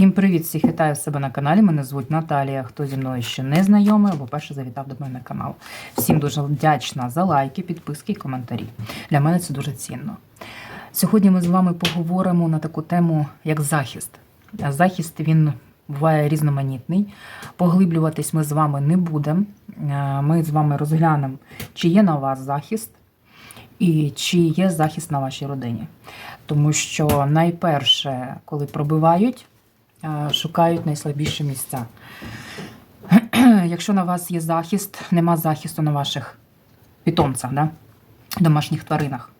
Всім привіт! Всіх вітаю в себе на каналі. Мене звуть Наталія. Хто зі мною ще не знайомий, або перше завітав до мене на канал. Всім дуже вдячна за лайки, підписки і коментарі. Для мене це дуже цінно. Сьогодні ми з вами поговоримо на таку тему, як захист. Захист він буває різноманітний. Поглиблюватись ми з вами не будемо. Е, Ми з вами розглянемо, чи є на вас захист і чи є захист на вашій родині. Тому що найперше, коли пробивають, шукають найслабіші місця. Якщо на вас є захист, нема захисту на ваших питомцях, да? домашніх тваринах,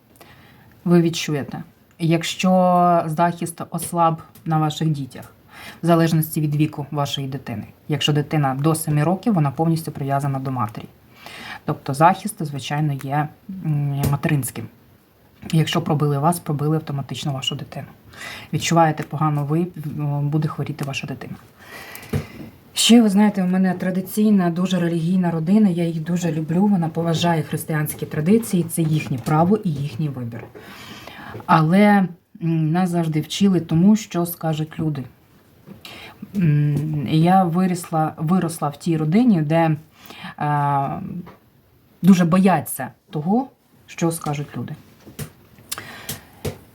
ви відчуєте. Якщо захист ослаб на ваших дітях, в залежності від віку вашої дитини. Якщо дитина до 7 років, вона повністю прив'язана до матері. Тобто захист, звичайно, є материнським. Якщо пробили вас, пробили автоматично вашу дитину. Відчуваєте погано ви, буде хворіти ваша дитина. Ще ви знаєте, у мене традиційна, дуже релігійна родина. Я їх дуже люблю. Вона поважає християнські традиції, це їхнє право і їхній вибір. Але нас завжди вчили тому, що скажуть люди. Я виросла, виросла в тій родині, де е, дуже бояться того, що скажуть люди.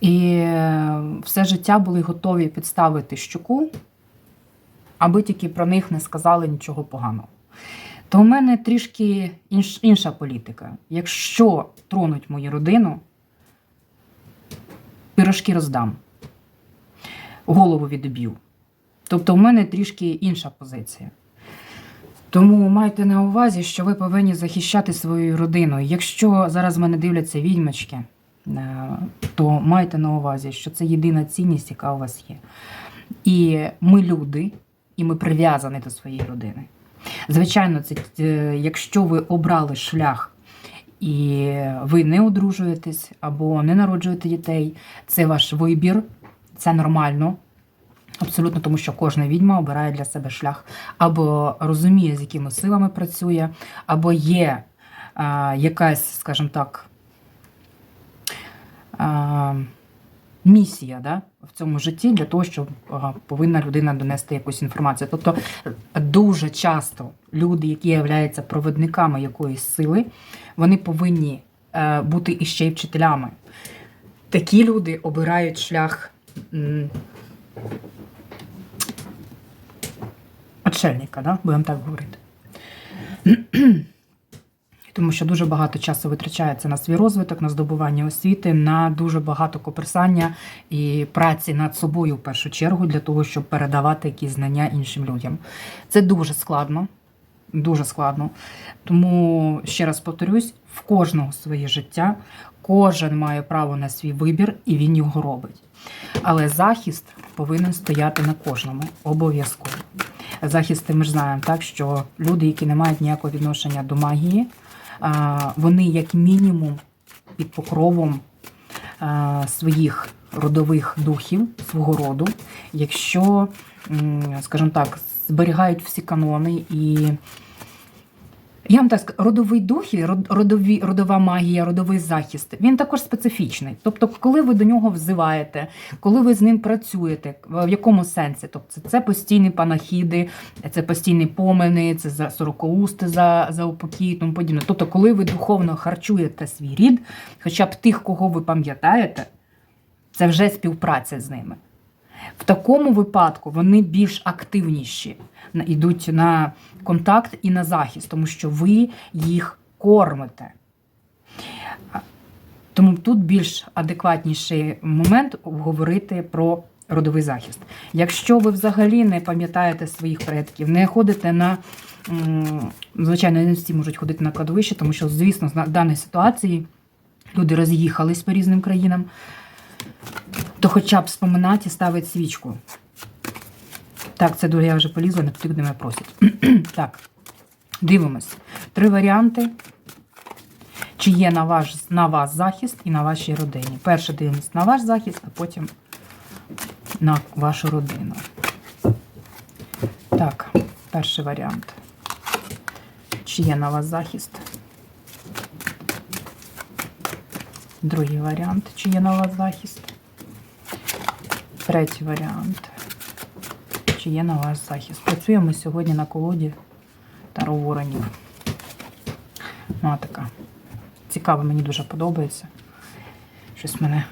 І е, все життя були готові підставити щуку, аби тільки про них не сказали нічого поганого. То у мене трішки інш, інша політика. Якщо тронуть мою родину, пирожки роздам, голову відб'ю. Тобто, у мене трішки інша позиція. Тому майте на увазі, що ви повинні захищати свою родину. Якщо зараз мене дивляться відьмачки, е, то майте на увазі, що це єдина цінність, яка у вас є. І ми люди, і ми прив'язані до своєї родини. Звичайно, це е, якщо ви обрали шлях і ви не одружуєтесь або не народжуєте дітей, це ваш вибір, це нормально. Абсолютно, тому що кожна відьма обирає для себе шлях, або розуміє, з якими силами працює, або є а, якась, скажімо так, місія да, в цьому житті для того, щоб повинна людина донести якусь інформацію. Тобто дуже часто люди, які являються проводниками якоїсь сили, вони повинні е, бути іще й вчителями. Такі люди обирають шлях. отшельника, да? будемо так говорити. Тому що дуже багато часу витрачається на свій розвиток, на здобування освіти, на дуже багато коперсання і праці над собою в першу чергу для того, щоб передавати якісь знання іншим людям. Це дуже складно, дуже складно. Тому ще раз повторюсь: в кожного своє життя, кожен має право на свій вибір, і він його робить. Але захист повинен стояти на кожному обов'язково. Захисти ми ж знаємо, так що люди, які не мають ніякого відношення до магії, вони як мінімум під покровом своїх родових духів, свого роду, якщо, скажімо так, зберігають всі канони і. Я вам так скажу, родовий дух, і родові, родова магія, родовий захист, він також специфічний. Тобто, коли ви до нього взиваєте, коли ви з ним працюєте, в якому сенсі? Тобто, це, постійні панахіди, це постійні помини, це за сорокоусти за, за упокій тому подібне. Тобто, коли ви духовно харчуєте свій рід, хоча б тих, кого ви пам'ятаєте, це вже співпраця з ними. В такому випадку вони більш активніші, йдуть на контакт і на захист, тому що ви їх кормите. Тому тут більш адекватніший момент говорити про родовий захист. Якщо ви взагалі не пам'ятаєте своїх предків, не ходите на звичайно, не всі можуть ходити на кладовище, тому що, звісно, в даній ситуації люди роз'їхались по різним країнам то хоча б споминати і ставити свічку. Так, це дуже я вже полізла, не де мене просять. так, дивимось. Три варіанти. Чи є на, ваш, на вас захист і на вашій родині. Перше дивимось на ваш захист, а потім на вашу родину. Так, перший варіант. Чи є на вас захист? Другий варіант. Чи є на вас захист? Третій варіант. чи є на вас захист. Працюємо сьогодні на колоді Таро Воронів. Вона така. Цікава, мені дуже подобається. Щось мене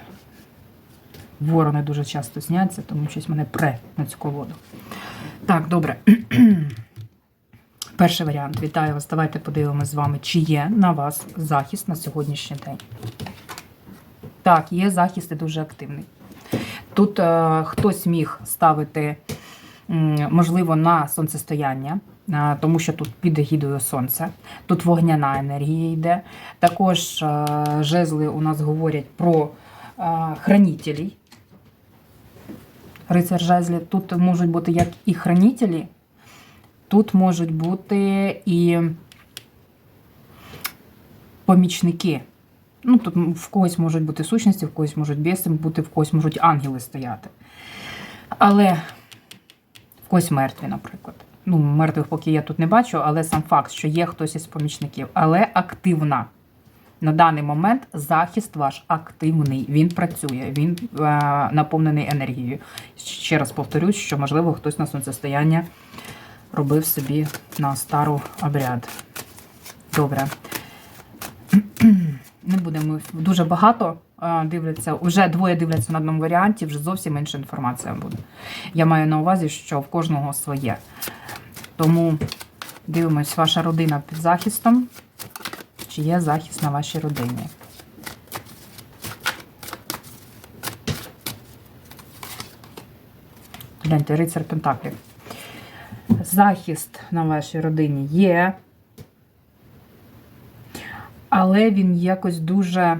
ворони дуже часто зняться, тому щось мене пре на цю колоду. Так, добре. Перший варіант. Вітаю вас. Давайте подивимося з вами, чи є на вас захист на сьогоднішній день. Так, є захист і дуже активний. Тут е, хтось міг ставити, можливо, на сонцестояння, е, тому що тут під егідою сонця. Тут вогняна енергія йде. Також е, жезли у нас говорять про хранителей. Рицар жезлів. Тут можуть бути як і хранителі, тут можуть бути і помічники. Ну, тут в когось можуть бути сущності, в когось можуть біси бути, в когось можуть ангели стояти. Але в когось мертві, наприклад. Ну, мертвих поки я тут не бачу, але сам факт, що є хтось із помічників, але активна. На даний момент захист ваш активний, він працює, він е, наповнений енергією. Ще раз повторюсь, що можливо хтось на сонцестояння робив собі на стару обряд. Добре. Не будемо дуже багато е, дивляться. Уже двоє дивляться на одному варіанті, вже зовсім інша інформація буде. Я маю на увазі, що в кожного своє. Тому дивимось, ваша родина під захистом. Чи є захист на вашій родині? Гляньте, рицар Пентаклів. Захист на вашій родині є. Але він якось дуже.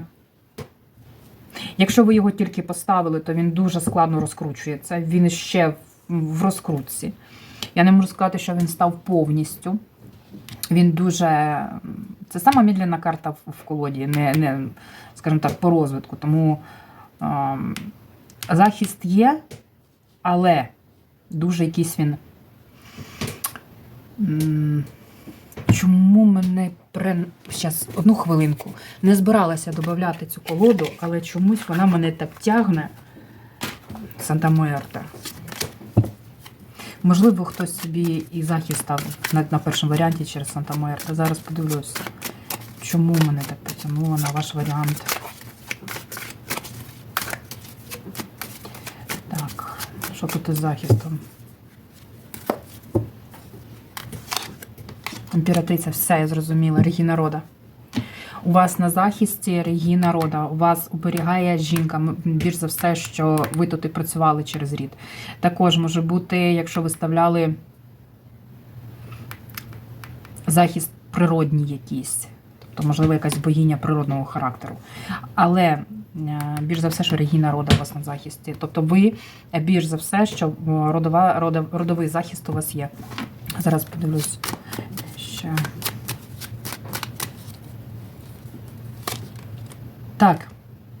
Якщо ви його тільки поставили, то він дуже складно розкручується. Він ще в- розкрутці. Я не можу сказати, що він став повністю. Він дуже. Це сама медленна карта в- колоді, не, не скажімо так, по розвитку. Тому ем, захист є, але дуже якийсь він. Чому мене при... Щас, одну хвилинку. Не збиралася додати цю колоду, але чомусь вона мене так тягне. Санта Муерта. Можливо, хтось собі і захист став на, на першому варіанті через Санта Муерта. Зараз подивлюсь, чому мене так потягнуло на ваш варіант. Так, що тут із захистом? Імператриця, все, я зрозуміла, Регіна Рода. У вас на захисті Регіна Рода, у вас оберігає жінка, більш за все, що ви тут і працювали через рід. Також може бути, якщо виставляли захист природній якийсь, тобто, можливо, якась богиня природного характеру. Але е, більш за все, що Регіна Рода у вас на захисті. Тобто ви е, більш за все, що родова, родовий захист у вас є. Зараз подивлюсь ще. Так,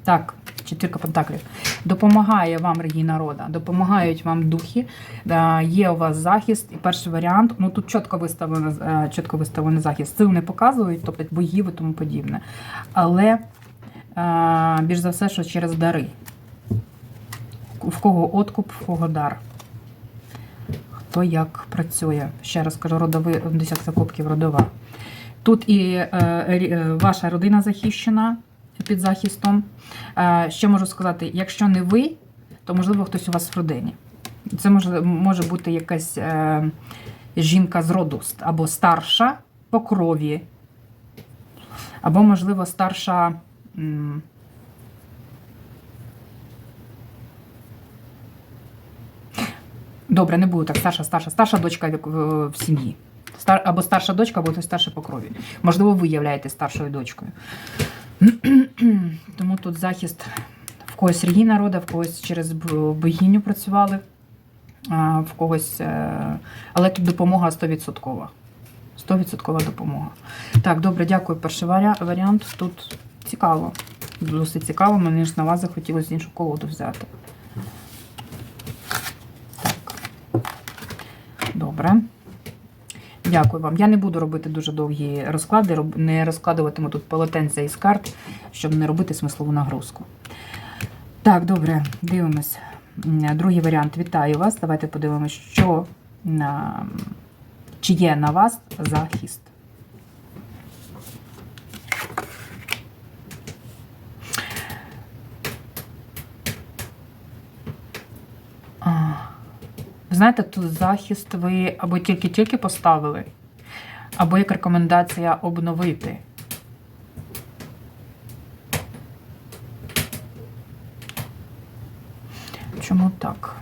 так, четвірка пентаклів. Допомагає вам Регіна Рода, допомагають вам духи, е, є у вас захист. І перший варіант, ну тут чітко виставлено, е, чітко виставлений захист. Сил не показують, тобто боїв і тому подібне. Але е, більш за все, що через дари. В кого откуп, в кого дар. Хто як працює. Ще раз кажу, родовий десятка кубків родова. Тут і е, е, ваша родина захищена під захистом. Е, ще можу сказати, якщо не ви, то можливо хтось у вас в родині. Це може, може бути якась е, жінка з роду або старша по крові, або, можливо, старша. м, Добре, не буду так. Старша, старша, старша дочка в, сім'ї. Стар, або старша дочка, або старший по крові. Можливо, ви являєтесь старшою дочкою. Тому тут захист в когось Регіна рода, в когось через богиню працювали, в когось. е, Але тут допомога 100%. 100% допомога. Так, добре, дякую. Перший варіант. Тут цікаво. Досить цікаво, мені ж на вас захотілося іншу колоду взяти. Так. Добре. Дякую вам. Я не буду робити дуже довгі розклади, не розкладуватиму тут полотенця із карт, щоб не робити смислову нагрузку. Так, добре, дивимось. Другий варіант. Вітаю вас. Давайте подивимося, що чи є на вас захист. Знаєте, тут захист ви або тільки-тільки поставили, або як рекомендація обновити. Чому так?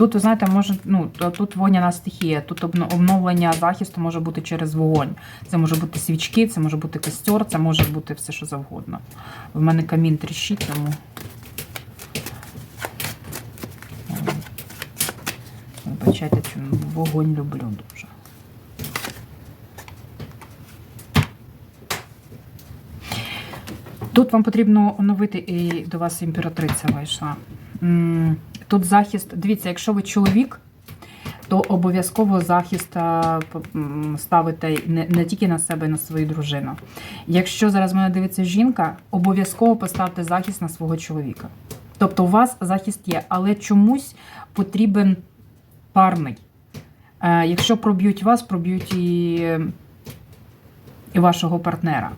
Тут, ви знаєте, може, ну, тут вогняна стихія, тут обновлення захисту може бути через вогонь. Це може бути свічки, це може бути костер, це може бути все, що завгодно. В мене камін тріщить, тому. Вибачайте, вогонь люблю дуже. Тут вам потрібно оновити і до вас імператриця вийшла. Тут захист. Дивіться, якщо ви чоловік, то обов'язково захист а, м, ставите не, не тільки на себе, і на свою дружину. Якщо зараз мене дивиться жінка, обов'язково поставте захист на свого чоловіка. Тобто у вас захист є, але чомусь потрібен парний. Е, Якщо проб'ють вас, проб'ють і, і вашого партнера.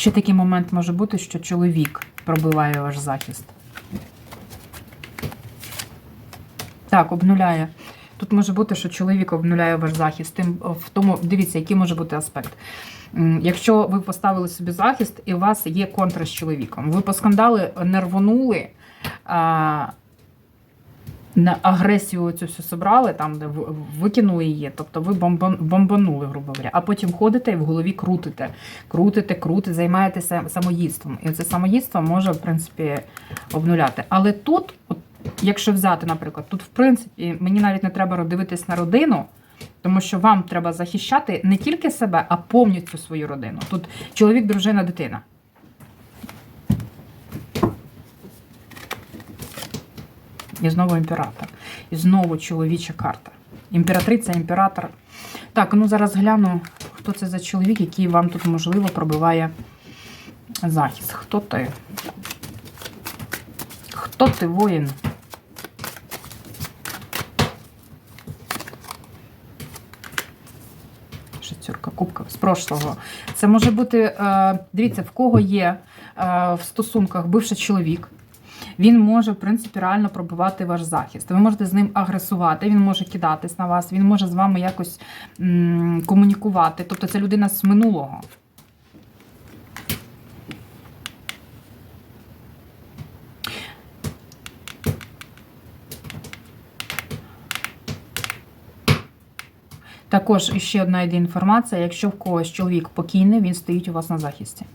Ще такий момент може бути, що чоловік пробиває ваш захист. Так, обнуляє. Тут може бути, що чоловік обнуляє ваш захист. Тим в тому, дивіться, який може бути аспект. Якщо ви поставили собі захист і у вас є контра з чоловіком, ви поскандали, нервонули, на агресію цю всю собрали, там, де ви- викинули її, тобто ви бомбанули, грубо говоря, а потім ходите і в голові крутите, крутите, крутите, займаєтеся самоїдством. І це самоїдство може, в принципі, обнуляти. Але тут, от, якщо взяти, наприклад, тут, в принципі, мені навіть не треба дивитись на родину, тому що вам треба захищати не тільки себе, а повністю свою родину. Тут чоловік, дружина, дитина. І знову імператор. І знову чоловіча карта. Імператриця, імператор. Так, ну зараз гляну, хто це за чоловік, який вам тут, можливо, пробиває захист. Хто ти? Хто ти воїн? Шестерка кубків з прошлого. Це може бути, е, дивіться, в кого є е, в стосунках бивший чоловік. Він може, в принципі, реально пробивати ваш захист. Ви можете з ним агресувати, він може кидатись на вас, він може з вами якось м, комунікувати. Тобто це людина з минулого. Також ще одна йде інформація: якщо в когось чоловік покійний, він стоїть у вас на захисті.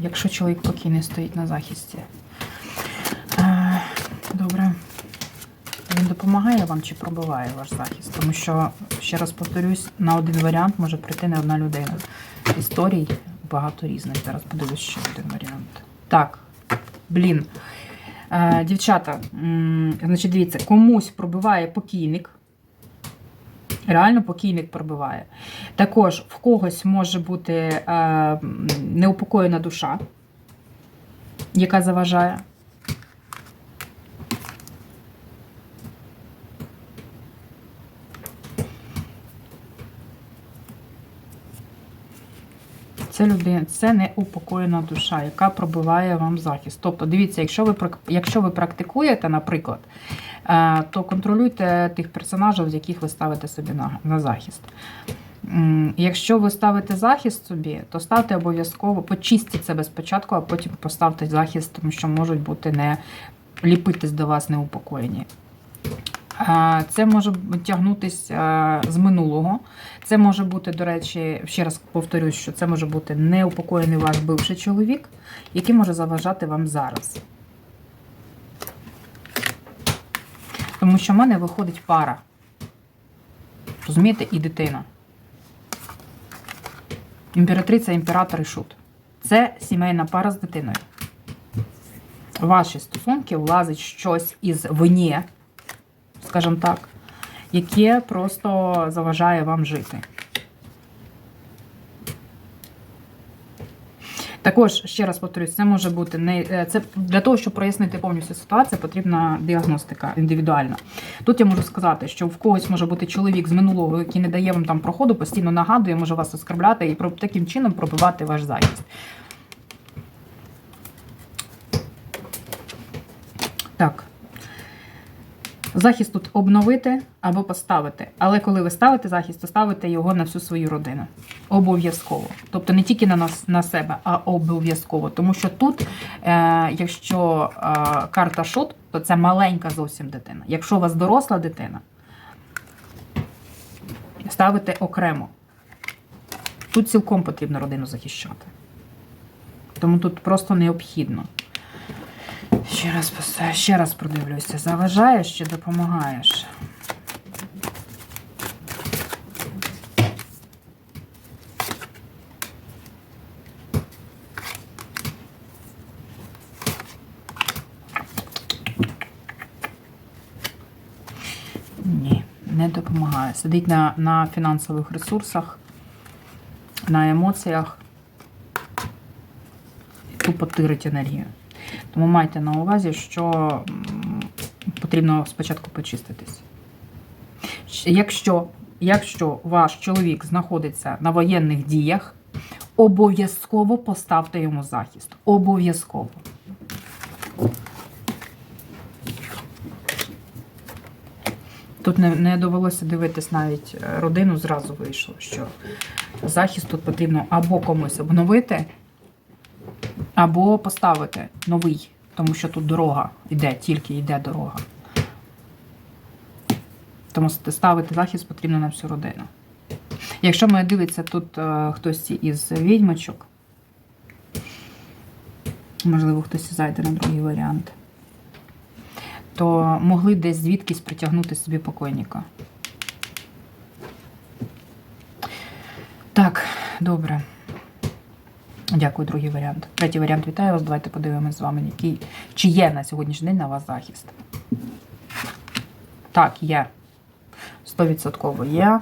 Якщо чоловік покійний стоїть на захисті. Е, Добре. Він допомагає вам чи пробиває ваш захист? Тому що, ще раз повторюсь, на один варіант може прийти не одна людина. Історій багато різних. Зараз подивлюсь ще один варіант. Так, блін. Е, дівчата, значить, дивіться, комусь пробиває покійник. Реально покійник пробиває. Також в когось може бути е, неупокоєна душа, яка заважає. Це людина, це неупокоєна душа, яка пробиває вам захист. Тобто, дивіться, якщо ви якщо ви практикуєте, наприклад, е, то контролюйте тих персонажів, з яких ви ставите собі на, на захист. Якщо ви ставите захист собі, то ставте обов'язково, почистіть себе спочатку, а потім поставте захист, тому що можуть бути не ліпитись до вас неупокоєні. Це може тягнутися з минулого. Це може бути, до речі, ще раз повторюсь, що це може бути неупокоєний ваш бивший чоловік, який може заважати вам зараз. Тому що в мене виходить пара. Розумієте, і дитина. Імператриця, імператор і шут. Це сімейна пара з дитиною. ваші стосунки влазить щось із вині, скажімо так, яке просто заважає вам жити. Також, ще раз повторюсь, це може бути не е, це для того, щоб прояснити повністю ситуацію, потрібна діагностика індивідуальна. Тут я можу сказати, що в когось може бути чоловік з минулого, який не дає вам там проходу, постійно нагадує, може вас оскарбляти і таким чином пробивати ваш захист. Так. Захист тут обновити або поставити. Але коли ви ставите захист, то ставите його на всю свою родину. Обов'язково. Тобто не тільки на нас на себе, а обов'язково. Тому що тут, е, якщо е, карта шут, то це маленька зовсім дитина. Якщо у вас доросла дитина, ставите окремо. Тут цілком потрібно родину захищати. Тому тут просто необхідно. Ще раз, ще раз продивлюся. Заважаєш чи допомагаєш? Ні, не допомагає. Сидить на, на фінансових ресурсах, на емоціях, тупо тирить енергію. Тому майте на увазі, що потрібно спочатку почиститись. Якщо, якщо ваш чоловік знаходиться на воєнних діях, обов'язково поставте йому захист. Обов'язково. Тут не, не довелося дивитись навіть е, родину, зразу вийшло, що захист тут потрібно або комусь обновити, або поставити новий, тому що тут дорога йде, тільки йде дорога. Тому ставити захист потрібно на всю родину. Якщо мене дивиться тут е, хтось із відьмочок, можливо, хтось зайде на другий варіант, то могли десь звідкись притягнути собі покойника. Так, добре. Дякую, другий варіант. Третій варіант вітаю вас. Давайте подивимось з вами, який, чи є на сьогоднішній день на вас захист. Так, є. 100% є.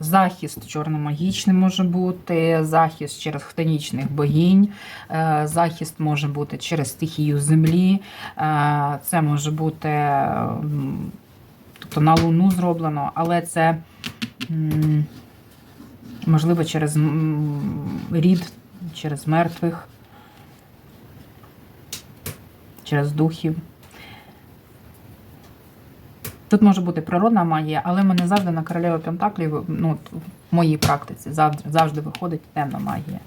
Захист чорномагічний може бути, захист через хтонічних богінь, е, захист може бути через стихію землі, е, це може бути тобто на Луну зроблено, але це можливо через рід, через мертвих, через духів. Тут може бути природна магія, але мене завжди на королеву Пентаклів, ну, в моїй практиці завжди, завжди виходить темна магія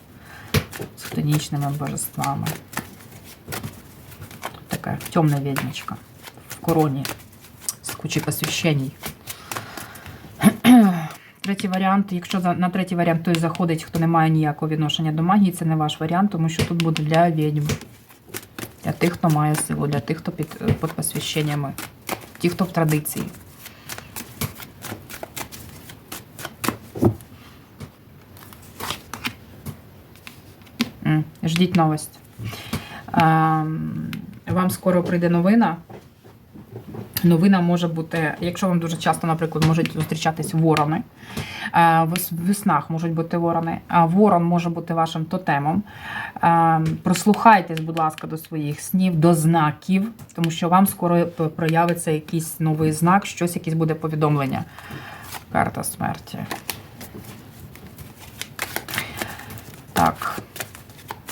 з хтонічними божествами. Тут така темна відьмочка в короні з кучі посвящень. Третій варіант, якщо на третій варіант той заходить, хто не має ніякого відношення до магії, це не ваш варіант, тому що тут буде для відьм. Для тих, хто має силу, для тих, хто під, під посвященнями, ті, хто в традиції. Ждіть новость. Ем, Вам скоро прийде новина. Новина може бути, якщо вам дуже часто, наприклад, можуть зустрічатись ворони. е, В с- в снах можуть бути ворони. А ворон може бути вашим тотемом. Е, Прослухайтесь, будь ласка, до своїх снів, до знаків, тому що вам скоро проявиться якийсь новий знак, щось, якесь буде повідомлення. Карта смерті. Так.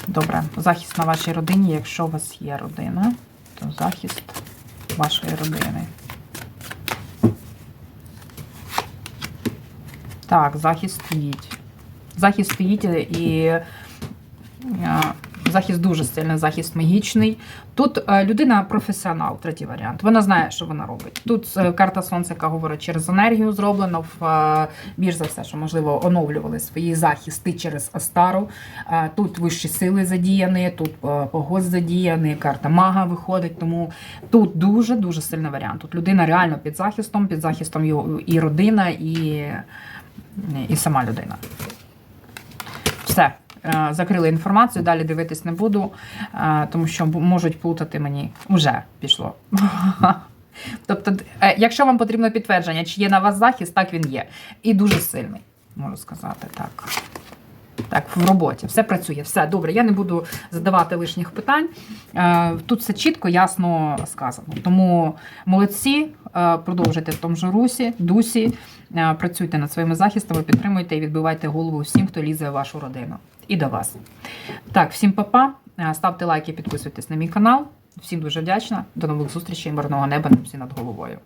Добре. Захист на вашій родині. Якщо у вас є родина, то захист вашої родини. Так, захист стоїть. Захист стоїть і е, захист дуже сильний, захист магічний. Тут е, людина професіонал, третій варіант. Вона знає, що вона робить. Тут е, карта сонця, яка говорить через енергію зроблено. Е, більш за все, що можливо оновлювали свої захисти через Астару. Тут вищі сили задіяні, тут погост задіяний, карта мага виходить. Тому тут дуже дуже сильний варіант. Тут людина реально під захистом, під захистом його і родина, і, і сама людина. Все. Е, Закрили інформацію, далі дивитись не буду, е, тому що можуть плутати мені. Уже пішло. Тобто, е, якщо вам потрібно підтвердження, чи є на вас захист, так він є. І дуже сильний, можу сказати так. Так, в роботі все працює, все добре. Я не буду задавати лишніх питань. Тут все чітко, ясно сказано. Тому молодці, продовжуйте в тому ж русі, дусі, е, працюйте над своїми захистами, підтримуйте і відбивайте голову всім, хто лізе в вашу родину. І до вас. Так, всім папа. -па. Ставте лайки, підписуйтесь на мій канал. Всім дуже вдячна. До нових зустрічей, мирного неба всі над головою.